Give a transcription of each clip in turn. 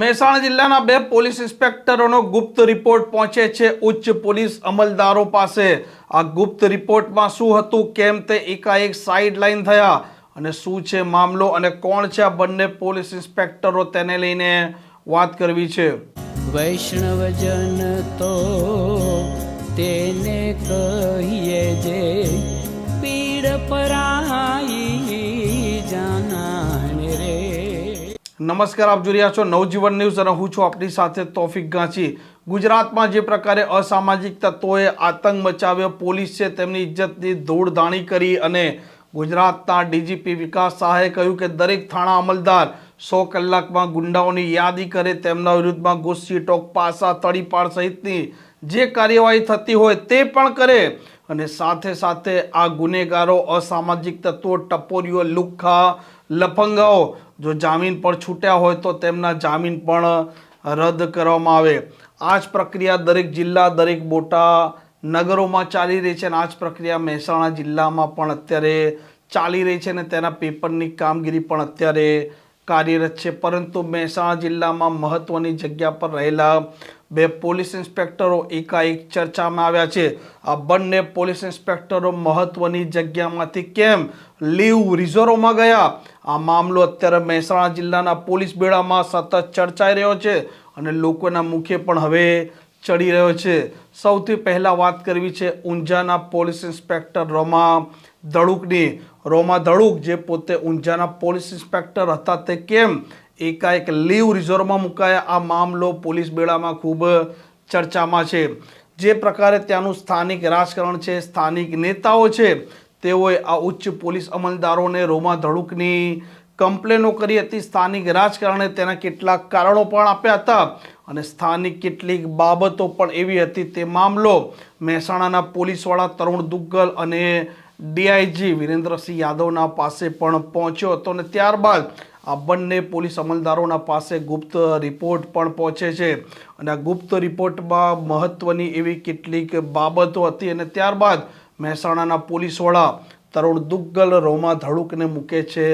મહેસાણા જિલ્લાના બે પોલીસ ઇન્સ્પેક્ટરોનો ગુપ્ત રિપોર્ટ પહોંચે છે ઉચ્ચ પોલીસ અમલદારો પાસે. આ ગુપ્ત રિપોર્ટમાં શું હતું, કેમ તે એકાએક સાઇડલાઇન થયા અને શું છે મામલો અને કોણ છે આ બંને પોલીસ ઇન્સ્પેક્ટરો તેને લઈને વાત કરવી છે. વૈષ્ણવજન તો તેને કહીએ જે પીડ પરાઈ નમસ્કાર, આપ જોઈ રહ્યા છો નવજીવન ન્યૂઝ અને હું છું આપની સાથે તોફિક ગાંચી. ગુજરાતમાં જે પ્રકારે અસામાજિક તત્વોએ આતંક મચાવ્યો, પોલીસ તેમની ઇજ્જતની ધૂળધાણી કરી અને ગુજરાતના ડીજીપી વિકાસ શાહે કહ્યું કે દરેક થાણા અમલદાર સો કલાકમાં ગુંડાઓની યાદી કરે, તેમના વિરુદ્ધમાં ગુસ્સી ટોક પાસા તળીપાળ સહિતની જે કાર્યવાહી થતી હોય તે પણ કરે અને સાથે સાથે આ ગુનેગારો, અસામાજિક તત્વો, ટપોરીઓ, લુખ્ખા, લફંગાઓ જો જામીન પર છૂટ્યા હોય તો તેમના જામીન પણ રદ કરવામાં આવે. આ જ પ્રક્રિયા દરેક જિલ્લા, દરેક મોટા નગરોમાં ચાલી રહી છે અને આ જ પ્રક્રિયા મહેસાણા જિલ્લામાં પણ અત્યારે ચાલી રહી છે અને તેના પેપરની કામગીરી પણ અત્યારે કાર્યરત છે. પરંતુ મહેસાણા જિલ્લામાં મહત્વની જગ્યા પર રહેલા બે પોલીસ ઇન્સ્પેક્ટરો એકાએક ચર્ચામાં આવ્યા છે. આ બંને પોલીસ ઇન્સ્પેક્ટરો મહત્વની જગ્યામાંથી કેમ લીવ રિઝર્વમાં ગયા? આ મામલો અત્યારે મહેસાણા જિલ્લાના પોલીસ બેડામાં સતત ચર્ચાઈ રહ્યો છે અને લોકોના મુખે પણ હવે ચડી રહ્યો છે. સૌથી પહેલાં વાત કરવી છે ઊંઝાના પોલીસ ઇન્સ્પેક્ટર રોમા દળુકની રોમા દળુક જે પોતે ઊંઝાના પોલીસ ઇન્સ્પેક્ટર હતા તે કેમ? એકાએક લીવ રિઝર્વમાં મુકાયા. આ મામલો પોલીસ બેડામાં ખૂબ ચર્ચામાં છે. જે પ્રકારે ત્યાંનું સ્થાનિક રાજકારણ છે, સ્થાનિક નેતાઓ છે, તેઓએ આ ઉચ્ચ પોલીસ અમલદારોને રોમા ધડુકની કમ્પ્લેનો કરી હતી સ્થાનિક રાજકારણે તેના કેટલાક કારણો પણ આપ્યા હતા અને સ્થાનિક કેટલીક બાબતો પણ એવી હતી તે મામલો મહેસાણાના પોલીસવાળા તરુણ દુગ્ગલ અને ડીઆઈજી વિરેન્દ્રસિંહ યાદવના પાસે પણ પહોંચ્યો હતો અને ત્યારબાદ આ બંને પોલીસ અમલદારોના પાસે ગુપ્ત રિપોર્ટ પણ પહોંચે છે. અને આ ગુપ્ત રિપોર્ટમાં મહત્ત્વની એવી કેટલીક બાબતો હતી અને ત્યારબાદ મહેસાણાના પોલીસવાળા તરુણ દુગ્ગલ રોમા ધડુકને મૂકે છે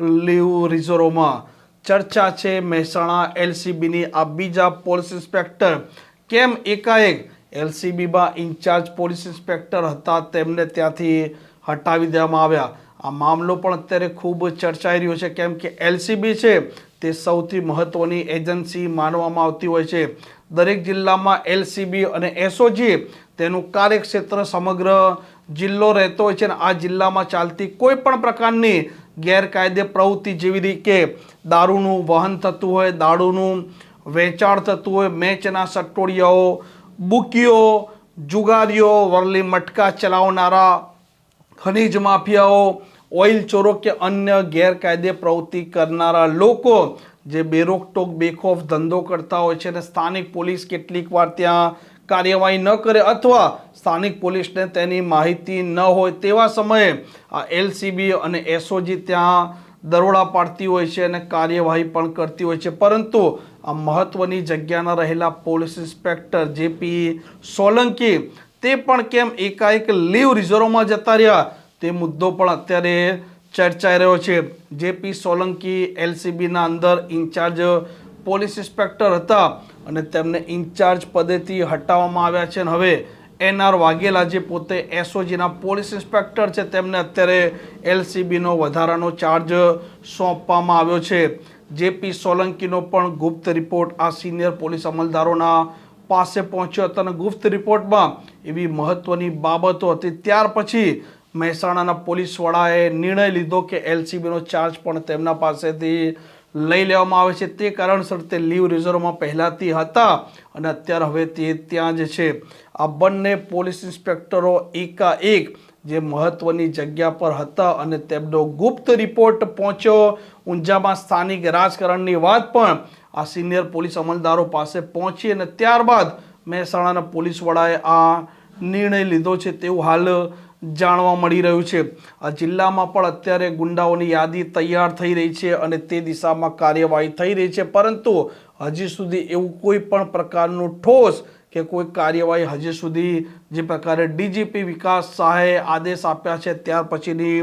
લીવ રિઝર્વમાં ચર્ચા છે મહેસાણા એલસીબીની. આ બીજા પોલીસ ઇન્સ્પેક્ટર કેમ એકાએક એલસીબીમાં ઇન્ચાર્જ પોલીસ ઇન્સ્પેક્ટર હતા તેમને ત્યાંથી હટાવી દેવામાં આવ્યા. આ મામલો પણ અત્યારે ખૂબ ચર્ચાઈ રહ્યો છે. કેમ કે એલસીબી છે તે સૌથી મહત્ત્વની એજન્સી માનવામાં આવતી હોય છે. દરેક જિલ્લામાં એલસીબી અને એસઓજી તેનું કાર્યક્ષેત્ર સમગ્ર જિલ્લો રહેતો હોય છે અને આ જિલ્લામાં ચાલતી કોઈ પણ પ્રકારની ગેરકાયદે પ્રવૃત્તિ જેવી રીતે દારૂનું વહન થતું હોય, દારૂનું વેચાણ થતું હોય, મેચના સટોડિયાઓ બુકીઓ, જુગારીઓ, વરલી મટકા ચલાવનારા, ખનીજ માફિયાઓ, ઓઇલ ચોરો કે અન્ય ગેરકાયદે પ્રવૃત્તિ કરનારા લોકો જે બેરોકટોક, બેખોફ ધંધો કરતા હોય છે અને સ્થાનિક પોલીસ કેટલીક વાર ત્યાં કાર્યવાહી ન કરે અથવા સ્થાનિક પોલીસને તેની માહિતી ન હોય તેવા સમયે આ એલસીબી અને એસઓજી ત્યાં દરોડા પાડતી હોય છે અને કાર્યવાહી પણ કરતી હોય છે. પરંતુ આ મહત્વની જગ્યાના રહેલા પોલીસ ઇન્સ્પેક્ટર જેપી સોલંકી તે પણ કેમ એકાએક લીવ રિઝર્વમાં જતા રહ્યા તે મુદ્દો પણ અત્યારે ચર્ચાઈ રહ્યો છે. જેપી સોલંકી એલસીબીના અંદર ઇન્ચાર્જ પોલીસ ઇન્સ્પેક્ટર હતા. અને તેમને ઇન્ચાર્જ પદેથી હટાવવામાં આવ્યા છે અને હવે એનઆર વાઘેલા જે પોતે એસઓજીના પોલીસ ઇન્સ્પેક્ટર છે, તેમને અત્યારે એલસીબીનો વધારાનો ચાર્જ સોંપવામાં આવ્યો છે. જેપી સોલંકીનો પણ ગુપ્ત રિપોર્ટ આ સિનિયર પોલીસ અમલદારોના પાસે પહોંચ્યો હતો અને ગુપ્ત રિપોર્ટમાં એવી મહત્ત્વની બાબતો હતી. ત્યાર પછી મહેસાણાના પોલીસ વડાએ નિર્ણય લીધો કે એલસીબીનો ચાર્જ પણ તેમના પાસેથી લઈ લેવામાં આવે છે. તે કારણસર તે લીવ રિઝર્વમાં પહેલાંથી હતા અને અત્યારે હવે તે ત્યાં જ છે. આ બંને પોલીસ ઇન્સ્પેક્ટરો એકાએક જે મહત્વની જગ્યા પર હતા અને તેમનો ગુપ્ત રિપોર્ટ પહોંચ્યો. ઊંઝામાં સ્થાનિક રાજકારણની વાત પણ આ સિનિયર પોલીસ અમલદારો પાસે પહોંચી અને ત્યારબાદ મહેસાણાના પોલીસ વડાએ આ નિર્ણય લીધો છે. તેવું હાલ જાણવા મળી રહ્યું છે. આ જિલ્લામાં પણ અત્યારે ગુંડાઓની યાદી તૈયાર થઈ રહી છે અને તે દિશામાં કાર્યવાહી થઈ રહી છે. પરંતુ હજી સુધી એવું કોઈ પણ પ્રકારનું ઠોસ કે કોઈ કાર્યવાહી હજી સુધી જે પ્રકારે ડીજીપી વિકાસ શાહે આદેશ આપ્યા છે ત્યાર પછીની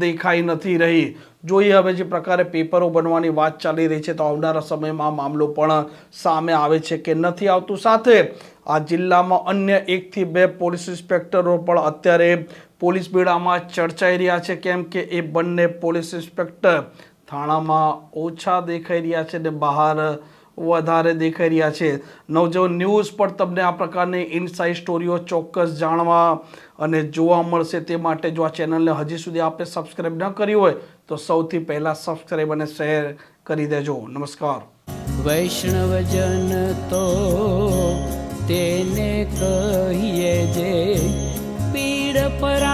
દેખાઈ નથી રહી. જોઈએ હવે જે પ્રકારે પેપરો બનવાની વાત ચાલી રહી છે તો આવનારા સમયમાં મામલો પણ સામે આવે છે કે નથી આવતું. સાથે આ જિલ્લામાં અન્ય એકથી બે પોલીસ ઇન્સ્પેક્ટરો પણ અત્યારે પોલીસ બેડામાં ચર્ચાઈ રહ્યા છે. કેમ કે એ બંને પોલીસ ઇન્સ્પેક્ટર થાણામાં ઓછા દેખાઈ રહ્યા છે ને બહાર વધારે દેખાઈ રહ્યા છે. નવજીવન ન્યૂઝ પર તમને આ પ્રકારની ઇનસાઇડ સ્ટોરીઓ ચોક્કસ જાણવા અને જોવા મળશે તે માટે જો આ ચેનલને હજી સુધી આપે સબસ્ક્રાઈબ ન કરી હોય તો સૌથી પહેલાં સબસ્ક્રાઈબ અને શેર કરી દેજો. નમસ્કાર. વૈષ્ણવજન તો કહીએ જે પીડ જાના